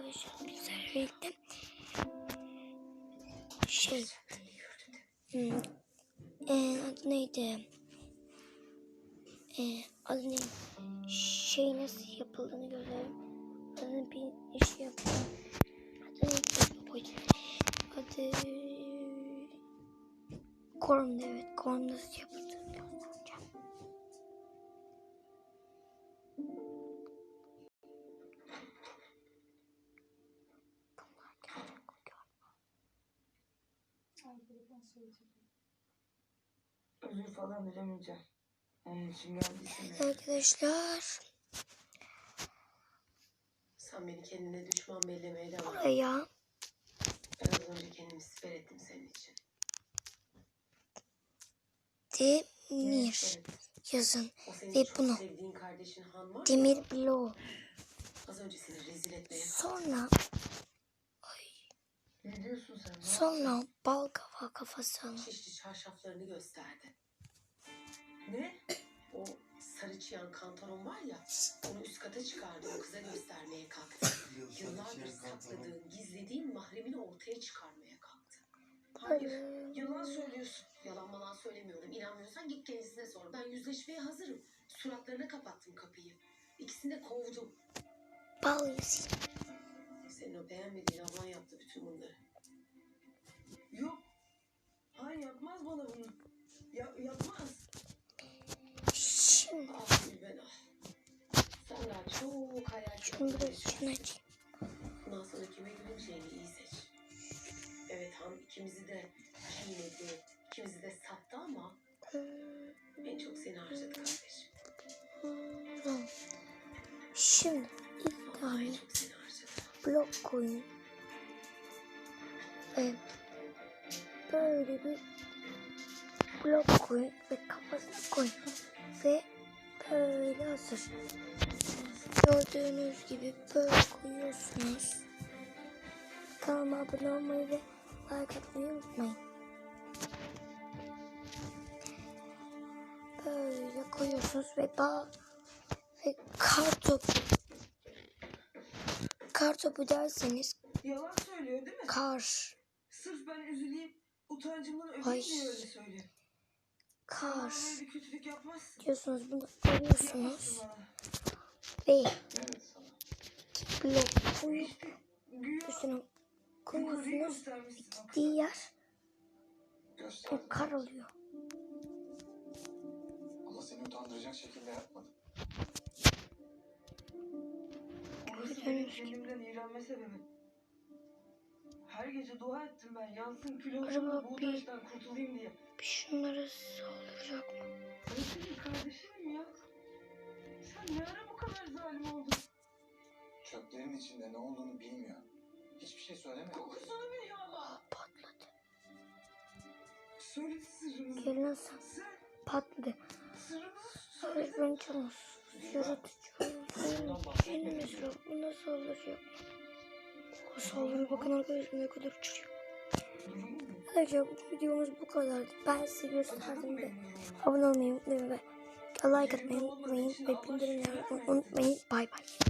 arkadaşlar bizlerle birlikte şey hmm, e, adı neydi? E, adı neydi? Şey nasıl yapıldığını görelim. Adı bir iş yapalım. Adı neydi? Adı Korn evet. Korn nasıl yapıldığını Özür falan dilemeyeceğim. Onun için geldiysen. Arkadaşlar Sen beni kendine düşman bellemeye devam et. buraya Ben az önce kendimi siper ettim senin için. demir Evet. yazın. Ve bunu. ya. Demir bloğu. Az önce seni rezil etmeye Sonra Ne diyorsun sen? Ne sonra bal kafa kafası. şişli çarşaflarını gösterdi. Ne? O sarı çıyan kantaron var ya, onu üst kata çıkardı, o kıza göstermeye kalktı. Yıllardır sakladığın, gizlediğin mahremini ortaya çıkarmaya kalktı. Hayır, Yalan söylüyorsun. yalan malan söylemiyorum. İnanmıyorsan git kendisine sor. Ben yüzleşmeye hazırım. Suratlarına kapattım kapıyı. İkisini de kovdum. Bal yazayım. Senin o beğenmediğin ablan yaptı bütün bunları. Biraz kırıklığına şunu açayım. Bundan sonra kime gülüneceğini iyi seç. Evet Han ikimizi de çiğnedi, ikimizi de sattı ama en çok seni harcadı kardeşim. Tamam. Şimdi ilk tane blok koyun. Ve böyle bir blok koyun ve kafasına koyun. Ve böyle hazır. Gördüğünüz gibi böyle koyuyorsunuz. Kanalıma abone olmayı ve like atmayı unutmayın. Böyle koyuyorsunuz ve bağ ve kartopu kartopu derseniz Yalan söylüyor değil mi? kar Sırf ben üzüleyim. Utancımdan öleyim diye öyle söylüyor. kar diyorsunuz bunu koyuyorsunuz sana. blok koyup üstüne koyuyorsunuz göstermişsin. bak. diğer Gösterdim. o kar oluyor. Ama seni utandıracak şekilde yapmadım. Orası benim kendimden iğrenme sebebim. Her gece dua ettim ben. Yansın kül olsun bu taştan kurtulayım diye. Bir şunlara sağlayacak mı? Senin kardeşinim ya. Sen ne ara zalim oldun? Çöplerin içinde ne olduğunu bilmiyor. Hiçbir şey söylemedi. Kokusunu biliyor ama. Patladı. Söyle sırrımızı. Gelin sen Sen patladı. sırrımızı söyle. Öğrencimiz yaratıcı Şeyimiz yok. Bu nasıl olacak? Nasıl olur? Bakın arkadaşlar ne kadar uçuyor. Arkadaşlar bu videomuz bu kadardı. Ben size gösterdim ve abone olmayı unutmayın ve like atmayı unutmayın ve bildirimleri unutmayın. Bay bay.